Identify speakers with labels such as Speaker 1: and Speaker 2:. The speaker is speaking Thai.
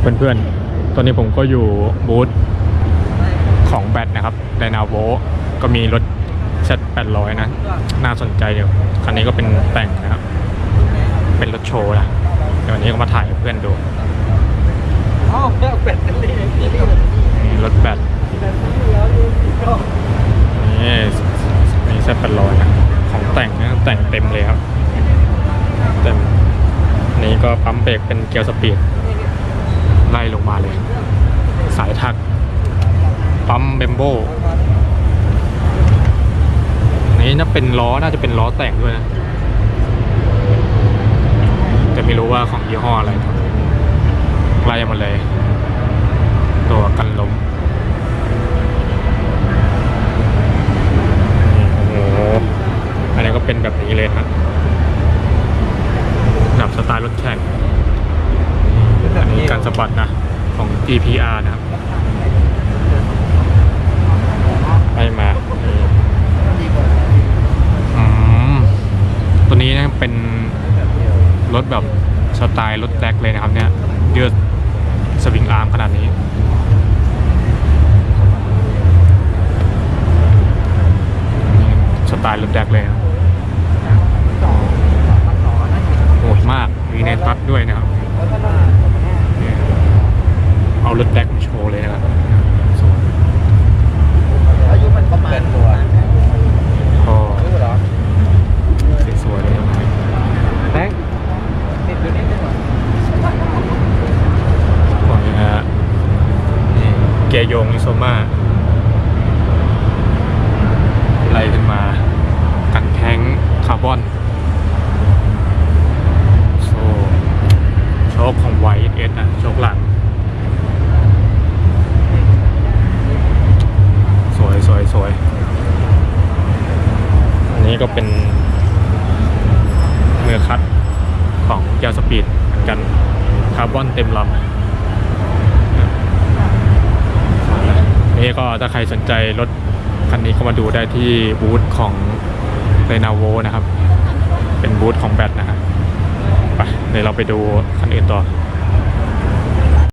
Speaker 1: เพื่อนๆ ตอนนี้ผมก็อยู่บูธของแบตนะครับไดนาโวก็มีรถเซต800 นะ น่าสนใจอยู่ คันนี้ก็เป็นแต่งนะครับ เป็นรถโชว์นะเดี๋ยววันนี้ก็มาถ่ายให้เพื่อนดู
Speaker 2: อ๋อแบตนี่
Speaker 1: รถแบตนี่นี่เซต800 นะ ของแต่งนะแต่งเต็มเลยครับ เต็ม นี่ก็ปั๊มเบรกเป็นเกียร์สปีด ไล่ลงมาเลย สายถัก ปั๊มเบมโบนี้น่าเป็นล้อน่าจะเป็นล้อแต่งด้วยนะ แต่ไม่รู้ว่าของยี่ห้ออะไรครับไล่มาเลย ตัวกันล้มโอ้โหอันนี้ก็เป็นแบบนี้เลยครับแบบสไตล์รถแข่ง นี้การสะบัดนะของ GPR นะครับไปมาอืมตัวนี้นะเป็นรถแบบสไตล์รถแดกเลยนะครับเนี่ยยืดสวิงอาร์มขนาดนี้สไตล์รถแดกเลยนะโหดมาก มีในตัดด้วยนะครับ เอารถแดกมาโชว์เลยนะครับสวย
Speaker 2: อายุมันประมาณตัว
Speaker 1: พอ
Speaker 2: รู้เหรอ
Speaker 1: สวยๆเลยนะครับ
Speaker 2: แบงค์ติดอยู่นิดนึงเหรอ
Speaker 1: บอกเลยนะฮะนี่เกียร์โยงอิโซมาไล่ขึ้นมากันแท้งคาร์บอนโซ่โชคของไวเอสนะโชคหลัง สวยสวยสวยอั นี้ก็เป็นมือคัดของยาสปีดเหมือนกันคาร์บอนเต็มลำนี่ก็ถ้าใครสนใจรถคันนี้ก็มาดูได้ที่บูธของเรนาโวนะครับ เป็นบูธของแบตนะฮะไปเดี๋ยวเราไปดูคันอื่นต่อ